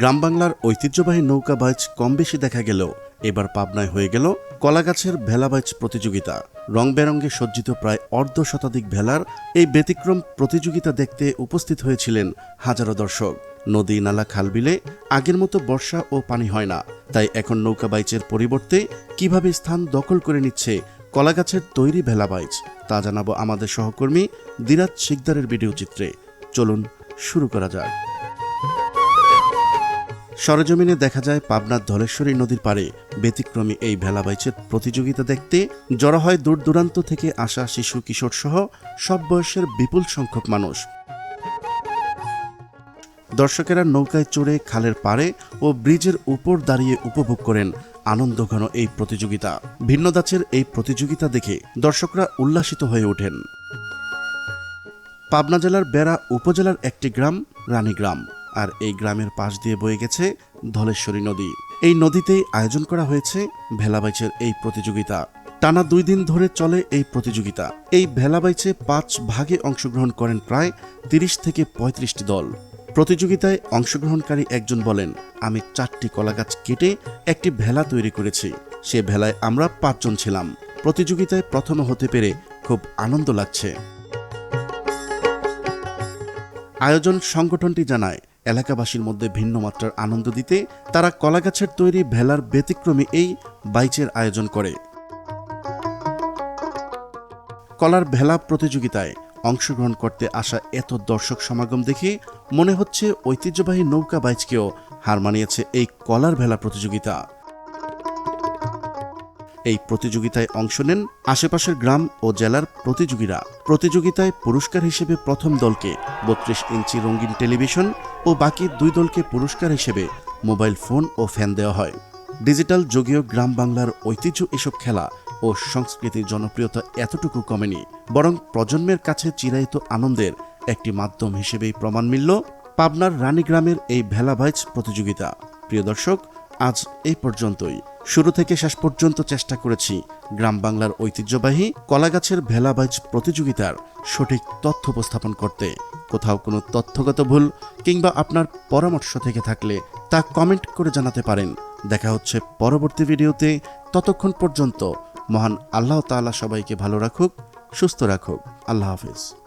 গ্রাম বাংলার ঐতিহ্যবাহী নৌকা বাইচ কম বেশি দেখা গেলেও এবার পাবনায় হয়ে গেল কলাগাছের ভেলা বাইচ প্রতিযোগিতা। রং বেরঙ্গে সজ্জিত প্রায় অর্ধ শতাধিক ভেলার এই ব্যতিক্রম প্রতিযোগিতা দেখতে উপস্থিত হয়েছিলেন হাজারো দর্শক। নদী, নালা খালবিলে আগের মতো বর্ষা ও পানি হয় না। তাই এখন নৌকা বাইচের পরিবর্তে কীভাবে স্থান দখল করে নিচ্ছে কলাগাছের তৈরি ভেলা বাইচ, তা জানাব আমাদের সহকর্মী দিরাজ শিকদারের ভিডিও চিত্রে। চলুন, শুরু করা যাক। সরজমিনে দেখা যায় পাবনার ধলেশ্বরী নদীর পাড়ে ব্যতিক্রমী এই ভেলাবাইচের প্রতিযোগিতা দেখতে জড়ো হয় দূর দূরান্ত থেকে আসা শিশু কিশোর সহ সব বয়সের বিপুল সংখ্যক মানুষ। দর্শকেরা নৌকায় চড়ে খালের পাড়ে ও ব্রিজের উপর দাঁড়িয়ে উপভোগ করেন আনন্দঘন এই প্রতিযোগিতা। ভিন্ন দাচের এই প্রতিযোগিতা দেখে দর্শকরা উল্লাসিত হয়ে ওঠেন। পাবনা জেলার বেড়া উপজেলার একটি গ্রাম রানীগ্রাম। আর এই গ্রামের পাশ দিয়ে বয়ে গেছে ধলেশ্বরী নদী। এই নদীতেই আয়োজন করা হয়েছে ভেলাবাইচের এই প্রতিযোগিতা। টানা দুই দিন ধরে চলে এই প্রতিযোগিতা। এই ভেলাবাইচে পাঁচ ভাগে অংশগ্রহণ করেন প্রায় তিরিশ থেকে পঁয়ত্রিশটি দল। প্রতিযোগিতায় অংশগ্রহণকারী একজন বলেন, আমি চারটি কলাগাছ কেটে একটি ভেলা তৈরি করেছি। সে ভেলায় আমরা পাঁচজন ছিলাম। প্রতিযোগিতায় প্রথম হতে পেরে খুব আনন্দ লাগছে। আয়োজন সংগঠনটি জানায় এলাকাবাসীর মধ্যে ভিন্ন মাত্রার আনন্দ দিতে তারা কলাগাছের তৈরি ভেলার ব্যতিক্রমী এই বাইচের আয়োজন করে। কলার ভেলা প্রতিযোগিতায় অংশগ্রহণ করতে আসা এত দর্শক সমাগম দেখে মনে হচ্ছে ঐতিহ্যবাহী নৌকা বাইচকেও হার মানিয়েছে এই কলার ভেলা প্রতিযোগিতা। এই প্রতিযোগিতায় অংশ নেন আশেপাশের গ্রাম ও জেলার প্রতিযোগীরা। প্রতিযোগিতায় পুরস্কার হিসেবে প্রথম দলকে বত্রিশ ইঞ্চি রঙিন টেলিভিশন ও বাকি দুই দলকে পুরস্কার হিসেবে মোবাইল ফোন ও ফ্যান দেওয়া হয়। ডিজিটাল যুগীয় গ্রাম বাংলার ঐতিহ্য এসব খেলা ও সংস্কৃতির জনপ্রিয়তা এতটুকু কমেনি, বরং প্রজন্মের কাছে চিরায়িত আনন্দের একটি মাধ্যম হিসেবেই প্রমাণ মিলল পাবনার রানীগ্রামের এই ভেলাভাইজ প্রতিযোগিতা। প্রিয় দর্শক, আজ এই পর্যন্তই। শুরু থেকে শেষ পর্যন্ত চেষ্টা করেছি গ্রাম বাংলার ঐতিহ্যবাহী কলাগাছের ভেলাবাইজ প্রতিযোগিতার সঠিক তথ্য উপস্থাপন করতে। কোথাও কোনো তথ্যগত ভুল কিংবা আপনার পরামর্শ থেকে থাকলে তা কমেন্ট করে জানাতে পারেন। দেখা হচ্ছে পরবর্তী ভিডিওতে। ততক্ষণ পর্যন্ত মহান আল্লাহ তাআলা সবাইকে ভালো রাখুক, সুস্থ রাখুক। আল্লাহ হাফিজ।